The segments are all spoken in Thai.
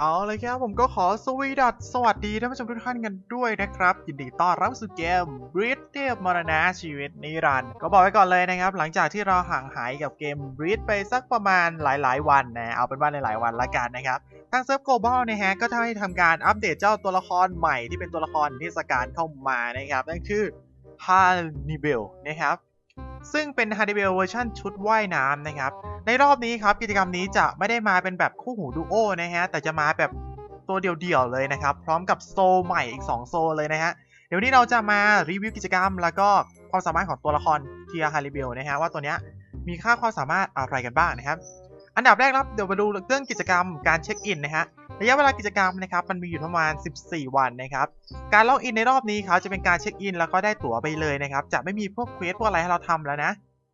เอาเลยครับผมก็ขอสวีดัสสวัสดีท่านผู้ชมทุกท่านกันด้วยนะครับ ยินดีต้อนรับสู่เกม b r i d เทพมรณะชีวิตนิรันดร์ก็บอกไว้ก่อนเลยนะครับ หลังจากที่เราห่างหายกับเกม b r i d ไปสักประมาณหลาย ๆ วันนะเอาเป็นว่าหลายๆวันละกันนะครับทางเซิร์ฟ global นะฮะก็ได้ทำการอัปเดตเจ้าตัวละครใหม่ที่เป็นตัวละครเทศกาลเข้ามานะครับนั่นคือ h a r n i b e l นะครับ ซึ่งเป็น h a r n i b e l เวอร์ชันชุดว่ายน้ำนะครับ ในรอบนี้ครับกิจกรรมนี้จะไม่ได้มาเป็นแบบคู่หูดูโอนะฮะ แต่จะมาแบบตัวเดี่ยวๆเลยนะครับ พร้อมกับโซลใหม่อีก 2 โซลเลยนะฮะ เดี๋ยวนี้เราจะมารีวิวกิจกรรม แล้วก็ความสามารถของตัวละครเทียฮาริเบลนะฮะว่าตัวเนี้ยมีค่าความสามารถอะไรกันบ้างนะครับ อันดับแรกครับเดี๋ยวมาดูเรื่องกิจกรรมการเช็คอินนะฮะ ระยะเวลากิจกรรมนะครับมันมีอยู่ประมาณ 14 วันนะครับ การล็อกอินในรอบนี้ครับจะเป็นการเช็คอินแล้วก็ได้ตั๋วไปเลยนะครับ จะไม่มีพวกเควสพวกอะไรให้เราทำแล้วนะ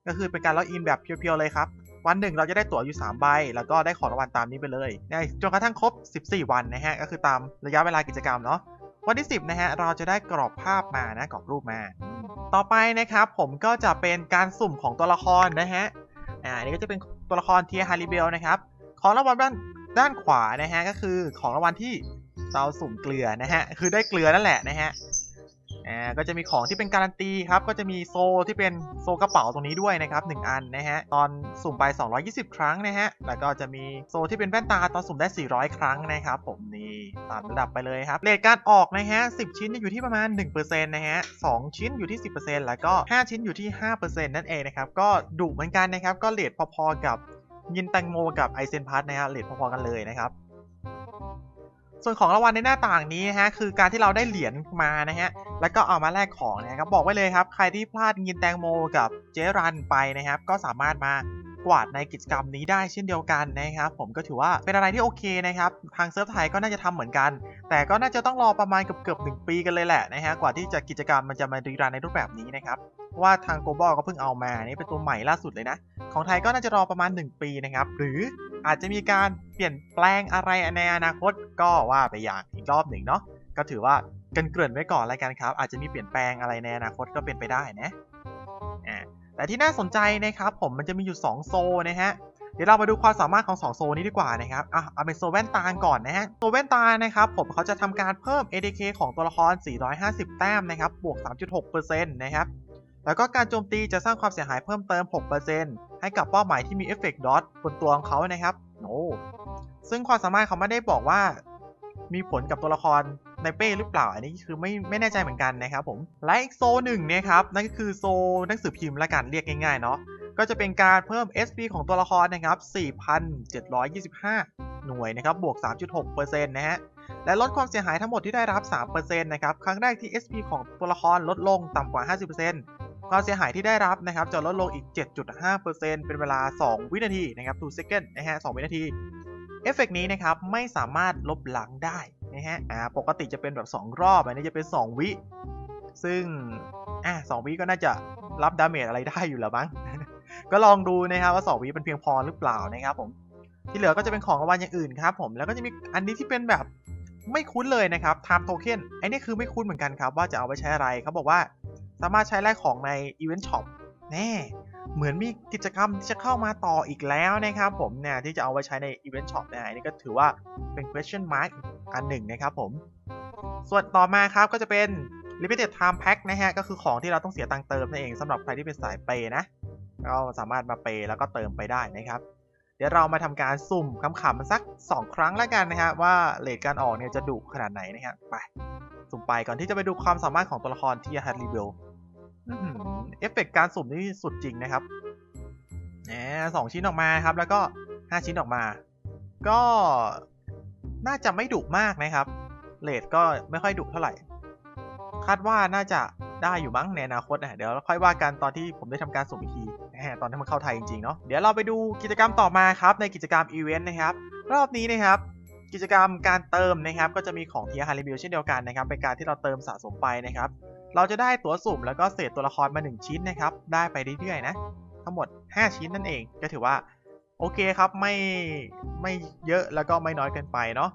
ก็คือเป็นการล็อกอินแบบเพียวๆเลยครับ วันหนึ่งเราจะได้ตั๋วอยู่ 3 ใบ แล้วก็ได้ของรางวัลตามนี้ไปเลยนจนกระทั่งครบ 14 วันนะฮะ ก็คือตามระยะเวลากิจกรรมเนาะ วันที่ 10 นะฮะ เราจะได้กรอบภาพมานะ กรอบรูปมา ต่อไปนะครับผมก็จะเป็นการสุ่มของตัวละครนะฮะ อ่าอันนี้ก็จะเป็นตัวละครเทียฮาริเบลนะครับ ของรางวัลด้าน ด้านขวานะฮะก็คือของรางวัลที่เราสุ่มเกลือนะฮะคือได้เกลือนั่นแหละนะฮะอ่าก็จะมีของที่เป็นการันตีครับก็จะมีโซที่เป็นโซกระเป๋าตรงนี้ด้วยนะครับ1อันนะฮะตอนสุ่มไป 220 ครั้งนะฮะแล้วก็จะมีโซที่เป็นแว่นตาตอนสุ่มได้ 400 ครั้งนะครับผมนี่ตามระดับไปเลยครับเรทการออกนะฮะ10 ชิ้นอยู่ที่ประมาณ 1%นะฮะ2ชิ้นอยู่ที่ 10%แล้วก็ 5 ชิ้นอยู่ที่ 5%นั่นเองนะครับก็ดุเหมือนกันนะครับก็เรทพอๆกับ ยินแตงโมกับไอเซนพัทนะฮะเรทพอๆกันเลยนะครับ ส่วนของรางวัลในหน้าต่างนี้นะฮะคือการที่เราได้เหรียญมานะฮะแล้วก็เอามาแลกของนะครับบอกไว้เลยครับ ใครที่พลาดยินแตงโมกับเจรันไปนะครับ ก็สามารถมา กวาดในกิจกรรมนี้ได้เช่นเดียวกันนะครับ ผมก็ถือว่าเป็นอะไรที่โอเคนะครับ ทางเซิร์ฟไทยก็น่าจะทำเหมือนกัน แต่ก็น่าจะต้องรอประมาณเกือบเกือบหนึ่งปีกันเลยแหละนะฮะกว่าที่จะกิจกรรมมันจะมารีรันในรูปแบบนี้นะครับว่าทางโกลบอลก็เพิ่งเอามานี่เป็นตัวใหม่ล่าสุดเลยนะ ของไทยก็น่าจะรอประมาณ 1 ปีนะครับ หรืออาจจะมีการเปลี่ยนแปลงอะไรในอนาคตก็ว่าไปอย่างอีกรอบหนึ่งเนาะก็ถือว่ากันเกริ่นไว้ก่อนแล้วกันครับ อาจจะมีเปลี่ยนแปลงอะไรในอนาคตก็เป็นไปได้นะอ่า แต่ที่น่าสนใจนะครับผมมันจะมีอยู่ 2 โซนนะฮะเดี๋ยวเรามาดูความสามารถของ 2 โซนนี้ดีกว่านะครับอะเอาเป็นโซแว่นตาก่อนนะฮะ โซแว่นตานะครับผมเขาจะทำการเพิ่ม ADK ของตัวละคร 450 แต้มนะครับ บวก 3.6%นะครับ แล้วก็การโจมตีจะสร้างความเสียหายเพิ่มเติม 6%ให้กับเป้าหมายที่มีเอฟเฟกต์ดอทบนตัวของเขานะครับ โอ้ ซึ่งความสามารถเขาไม่ได้บอกว่า มีผลกับตัวละคร ในเป้หรือเปล่า อันนี้คือไม่ไม่แน่ใจเหมือนกันนะครับผมและอีกโซหนึ่งเนี่ยครับนั่นก็คือโซหนังสือพิมพ์ละกันเรียกง่ายๆเนาะก็จะเป็นการเพิ่ม SP ของตัวละครนะครับ 4,725 หน่วยนะครับบวก 3.6%นะฮะและลดความเสียหายทั้งหมดที่ได้รับ 3%นะครับครั้งแรกที่ SP ของตัวละครลดลงต่ำกว่า 50%ความเสียหายที่ได้รับนะครับจะลดลงอีก 7.5%เป็นเวลา 2 วินาทีนะครับ2 second นะฮะ 2 วินาที เอฟเฟกนี้นะครับไม่สามารถลบหลังได้ นะฮะ อ่า ปกติจะเป็นแบบ 2 รอบ อันนี้จะเป็น 2 วิ ซึ่ง อ่า2วิก็น่าจะรับดาเมจอะไรได้อยู่แล้วมั้ง ก็ลองดูนะครับว่า 2 วิเป็นเพียงพอหรือเปล่านะครับผม ที่เหลือก็จะเป็นของรางวัลอย่างอื่นครับผม แล้วก็จะมีอันนี้ที่เป็นแบบไม่คุ้นเลยนะครับ Time Token ไอ้นี่คือไม่คุ้นเหมือนกันครับ ว่าจะเอาไปใช้อะไร เขาบอกว่าสามารถใช้แลกของใน Event Shop แน่ เหมือนมีกิจกรรมที่จะเข้ามาต่ออีกแล้วนะครับผมเนี่ยที่จะเอาไว้ใช้ใน Event Shop นะฮะนนี้ก็ถือว่าเป็น question mark อั อันหนึ่งนะครับผม ส่วนต่อมาครับก็จะเป็น Limited Time Pack นะฮะ ก็คือของที่เราต้องเสียตังเติมนั่นเองสำหรับใครที่เป็นสายเปย์นะ ก็สามารถมาเปย์แล้วก็เติมไปได้นะครับ เดี๋ยวเรามาทำการสุ่มคำขำสัก 2 ครั้งแล้วกันนะครับว่าเลทการออกเนี่ยจะดุขนาดไหนนะครับไปสุ่มไปก่อนที่จะไปดูความสามารถของตัวละครที่ฮัตรีเบลเอฟเฟกต์การสุ่มนี่สุดจริงนะครับแหมสองชิ้นออกมาครับ แล้วก็ 5 ชิ้นออกมา ก็ น่าจะไม่ดุมากนะครับเลทก็ไม่ค่อยดุเท่าไหร่ คาดว่าน่าจะได้อยู่มั้งในอนาคตนะเดี๋ยวค่อยว่ากันตอนที่ผมได้ทำการสุ่มอีกทีตอนที่มันเข้าไทยจริงๆเนาะเดี๋ยวเราไปดูกิจกรรมต่อมาครับในกิจกรรมอีเวนต์นะครับ รอบนี้นะครับ กิจกรรมการเติมนะครับ ก็จะมีของเทียฮาริบิลเช่นเดียวกันนะครับเป็นการที่เราเติมสะสมไปนะครับ เราจะได้ตั๋วสุ่มแล้วก็เศษตัวละครมา 1 ชิ้นนะครับ ได้ไปเรื่อยๆนะทั้งหมด 5 ชิ้นนั่นเองก็ถือว่า โอเคครับไม่ไม่เยอะแล้วก็ไม่น้อยเกินไปเนาะ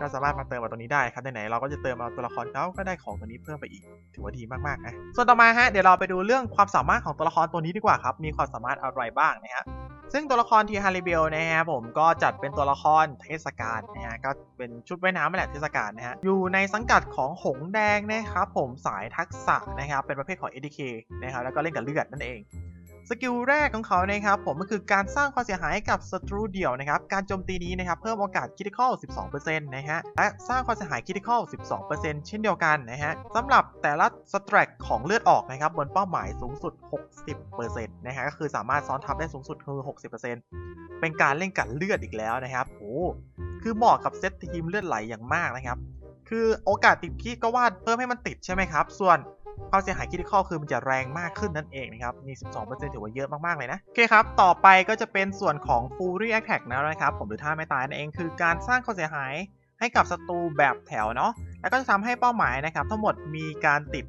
ก็สามารถมาเติมมาตรงนี้ได้ครับไหนๆเราก็จะเติมเอาตัวละครเขาก็ได้ของตัวนี้เพิ่มไปอีก ถือว่าดีมากๆนะส่วนต่อมาฮะเดี๋ยวเราไปดูเรื่องความสามารถของตัวละครตัวนี้ดีกว่าครับ มีความสามารถอะไรบ้างนะฮะซึ่งตัวละครทีฮาริเบลนะฮะผมก็จัดเป็นตัวละครเทศกาลนะฮะก็เป็นชุดว่ายน้ำแหละเทศกาลนะฮะอยู่ในสังกัดของหงแดงนะครับผมสายทักษะนะครับเป็นประเภทของ ADK นะครับแล้วก็เล่นกับเลือดนั่นเอง สกิลแรกของเขานะครับผมก็คือการสร้างความเสียหายกับศัตรูเดี่ยวนะครับการโจมตีนี้นะครับเพิ่มโอกาสค r ิ t i ค a l 12%นะฮะและสร้างความเสียหายค r ิ t i ค a l 12%เช่นเดียวกันนะฮะสำหรับแต่ละสแตรกของเลือดออกนะครับบนเป้าหมายสูงสุด 60%นะฮะก็คือสามารถซ้อนทับได้สูงสุดคือ 60%เป็นการเล่นกัดเลือดอีกแล้วนะครับโอ้คือเหมาะกับเซตทีมเลือดไหลอย่างมากนะครับคือโอกาสติดคีก็ว่าเพิ่มให้มันติดใช่ไหมครับ ส่วน ความเสียหายคิดข้อคือมันจะแรงมากขึ้นนั่นเองนะครับนี่ 12%ถือว่าเยอะมาก ๆ เลยนะ โอเคครับ ต่อไปก็จะเป็นส่วนของ Fury Attack นะครับ ผมหรือท่าไม่ตายนั่นเองคือการสร้างความเสียหายให้กับศัตรูแบบแถวเนาะแล้วก็จะทำให้เป้าหมายนะครับ ทั้งหมดมีการติด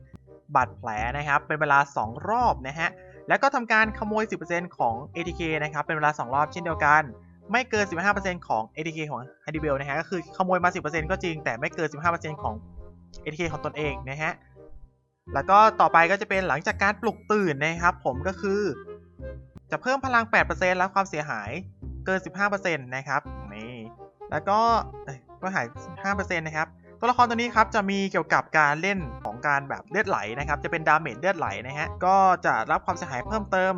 บาดแผลนะครับ เป็นเวลา 2 รอบนะฮะแล้วก็ทำการขโมย 10%ของ ATK นะครับเป็นเวลา 2 รอบเช่นเดียวกันไม่เกิน 15%ของ ATK ของ h a d i b e l นะฮะ ก็คือขโมยมา 10%ก็จริง แต่ไม่เกิน 15%ของ ATK ของตนเองนะฮะ แล้วก็ต่อไปก็จะเป็นหลังจากการปลุกตื่นนะครับ ผมก็คือ จะเพิ่มพลัง 8%แล้วความเสียหายเกิน 15%นะครับนี่แล้วก็ก็หาย 5%นะครับตัวละครตัวนี้ครับจะมีเกี่ยวกับการเล่นของการแบบเลือดไหลนะครับ จะเป็นดาเมจเลือดไหลนะฮะก็จะรับความเสียหายเพิ่มเติม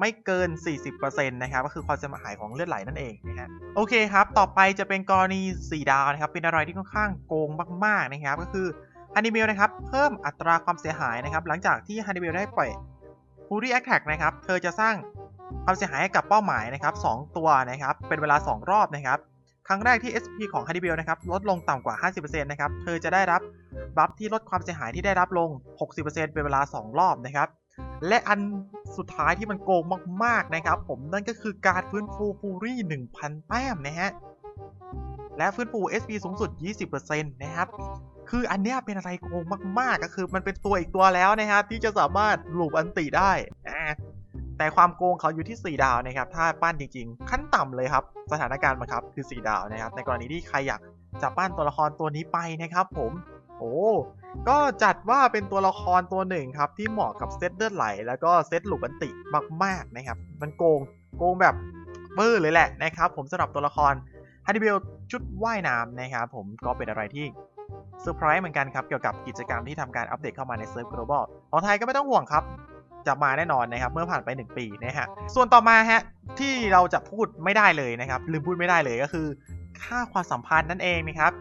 ไม่เกิน 40%นะครับก็คือความเสียหายของเลือดไหลนั่นเองนะฮะโอเคครับ ต่อไปจะเป็นกรณี 4 ดาวนะครับ เป็นอะไรที่ค่อนข้างโกงมากๆนะครับ ก็คือ ฮันนิเบลนะครับเพิ่มอัตราความเสียหายนะครับหลังจากที่ฮันนิเบลได้ปล่อยฟูรี่แอคแท็กนะครับเธอจะสร้างความเสียหายให้กับเป้าหมายนะครับ2ตัวนะครับเป็นเวลา 2 รอบนะครับครั้งแรกที่ SP ของฮันนิเบลนะครับลดลงต่ำกว่า 50%นะครับเธอจะได้รับบัฟที่ลดความเสียหายที่ได้รับลง 60%เป็นเวลา 2 รอบนะครับและอันสุดท้ายที่มันโกงมากๆนะครับ ผมนั่นก็คือการฟื้นฟูฟูรี่ 1,000 แต้มนะฮะและฟื้นฟู SP สูงสุด 20%นะครับ คืออันเนี้ยเป็นอะไรโกงมากๆ ก็คือมันเป็นตัวอีกตัวแล้วนะครับที่จะสามารถหลูบอันติได้แต่ความโกงเขาอยู่ที่ 4 ดาวนะครับ ถ้าปั้นจริงๆ ขั้นต่ำเลยครับ สถานการณ์บังคับคือ 4 ดาวนะครับ ในกรณีที่ใครอยากจะปั้นตัวละครตัวนี้ไปนะครับ ผม โอ้ก็จัดว่าเป็นตัวละครตัวหนึ่งครับ ที่เหมาะกับเซตเลือดไหล แล้วก็เซตหลุบอันติมากๆนะครับ มันโกงโกงแบบเบอร์เลยแหละนะครับ ผมสำหรับตัวละครฮันดิเบลชุดว่ายน้ำนะครับ ผมก็เป็นอะไรที่ เซอร์ไพรส์เหมือนกันครับ เกี่ยวกับกิจกรรมที่ทำการอัปเดตเข้ามาในเซิร์ฟ global ของไทยก็ไม่ต้องห่วงครับ จะมาแน่นอนนะครับ เมื่อผ่านไป 1 ปีนะฮะ ส่วนต่อมาฮะ ที่เราจะพูดไม่ได้เลยนะครับ ลืมพูดไม่ได้เลยก็คือ ค่าความสัมพันธ์นั่นเองนะครับ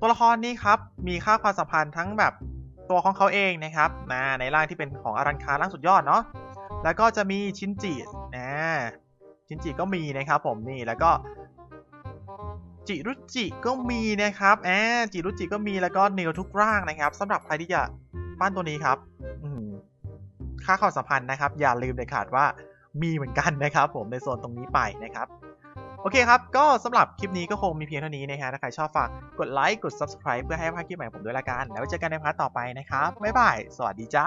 ตัวละครนี้ครับ มีค่าความสัมพันธ์ทั้งแบบตัวของเขาเองนะครับนะในร่างที่เป็นของอารันคาร่างสุดยอดเนาะ แล้วก็จะมีชินจินะชินจิก็มีนะครับผมนี่ แล้วก็ จิรุจิก็มีนะครับแอบจิรุจิก็มีแล้วก็เนลทุกร่างนะครับสำหรับใครที่จะปั้นตัวนี้ครับค่าความสัมพันธ์นะครับ อย่าลืมเด็ดขาดว่ามีเหมือนกันนะครับ ผมในโซนตรงนี้ไปนะครับโอเคครับ ก็สำหรับคลิปนี้ก็คงมีเพียงเท่านี้นะฮะถ้าใครชอบฝากกดไลค์ กด subscribe เพื่อให้พลาดคลิปใหม่ผมด้วยละกัน แล้วเจอกันในพาร์ทต่อไปนะครับ บ๊ายบาย สวัสดีจ้า